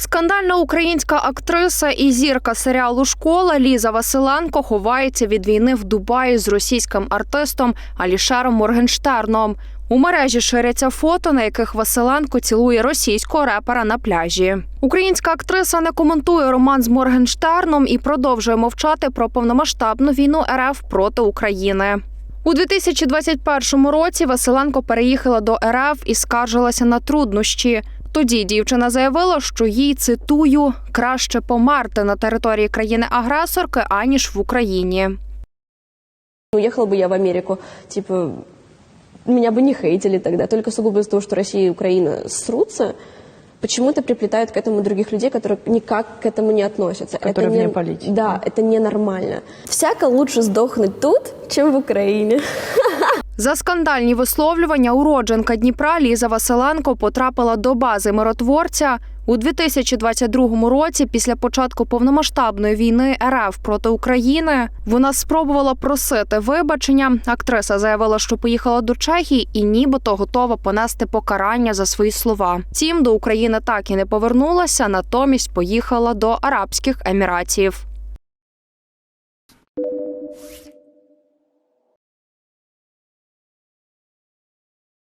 Скандальна українська актриса і зірка серіалу Школа Ліза Василенко ховається від війни в Дубаї з російським артистом Алішером Моргенштерном. У мережі ширяться фото, на яких Василенко цілує російського репера на пляжі. Українська актриса не коментує роман з Моргенштерном і продовжує мовчати про повномасштабну війну РФ проти України. У 2021 році Василенко переїхала до РФ і скаржилася на труднощі. Тоді дівчина заявила, що їй цитую краще померти на території країни-агресорки аніж в Україні. Уехала бы я в Америку, типа, меня бы не хейтили тогда, только сугубо из-за того, что Россия и Украина срутся, почему-то приплетают к этому других людей, которые никак к этому не относятся. Которые это вне не, политики. Да, это ненормально. Всяко лучше сдохнуть тут, чем в Украине. За скандальні висловлювання уродженка Дніпра Ліза Василенко потрапила до бази миротворця у 2022 році. Після початку повномасштабної війни РФ проти України вона спробувала просити вибачення. Актриса заявила, що поїхала до Чехії і нібито готова понести покарання за свої слова. Втім, до України так і не повернулася, натомість поїхала до Арабських Еміратів.